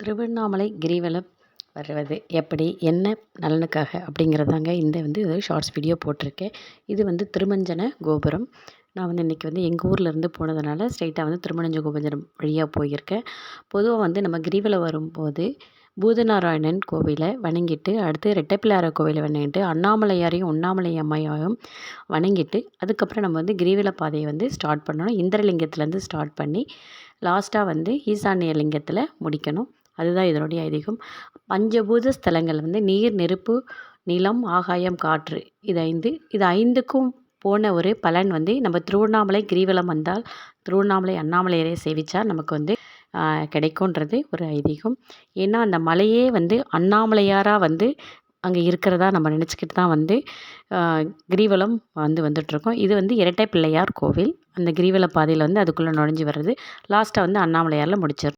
திருவண்ணாமலை கிரிவலம் வருவது எப்படி என்ன நலனுக்காக அப்படிங்கிறதாங்க இந்த வந்து ஷார்ட்ஸ் வீடியோ போட்டிருக்கேன். இது வந்து திருமஞ்சன கோபுரம். நான் வந்து இன்றைக்கி வந்து எங்கள் ஊர்லேருந்து போனதுனால ஸ்ட்ரைட்டாக வந்து திருமணஞ்ச கோபுரம் வழியாக போயிருக்கேன். பொதுவாக வந்து நம்ம கிரிவலம் வரும்போது பூதநாராயணன் கோவிலை வணங்கிட்டு அடுத்து ரெட்டப்பிள்ளார கோவிலை வணங்கிட்டு அண்ணாமலையாரையும் உண்ணாமலை அம்மையாரையும் வணங்கிட்டு அதுக்கப்புறம் நம்ம வந்து கிரிவல பாதையை வந்து ஸ்டார்ட் பண்ணணும். இந்திரலிங்கத்துலேருந்து ஸ்டார்ட் பண்ணி லாஸ்ட்டாக வந்து ஈசானிய லிங்கத்தில் முடிக்கணும். அதுதான் இதனுடைய ஐதீகம். பஞ்சபூத ஸ்தலங்கள் வந்து நீர் நெருப்பு நிலம் ஆகாயம் காற்று இது ஐந்து. இது ஐந்துக்கும் போன ஒரு பலன் வந்து நம்ம திருவண்ணாமலை கிரிவலம் வந்தால் திருவண்ணாமலை அண்ணாமலையரை சேவிச்சா நமக்கு வந்து கிடைக்குன்றது ஒரு ஐதீகம். ஏன்னா அந்த மலையே வந்து அண்ணாமலையாராக வந்து அங்கே இருக்கிறதா நம்ம நினச்சிக்கிட்டு தான் வந்து கிரிவலம் வந்து வந்துட்டுருக்கோம். இது வந்து இரட்டை பிள்ளையார் கோவில். அந்த கிரிவல பாதையில் வந்து அதுக்குள்ளே நுழைஞ்சி வர்றது. லாஸ்ட்டாக வந்து அண்ணாமலையாரில் முடிச்சிடும்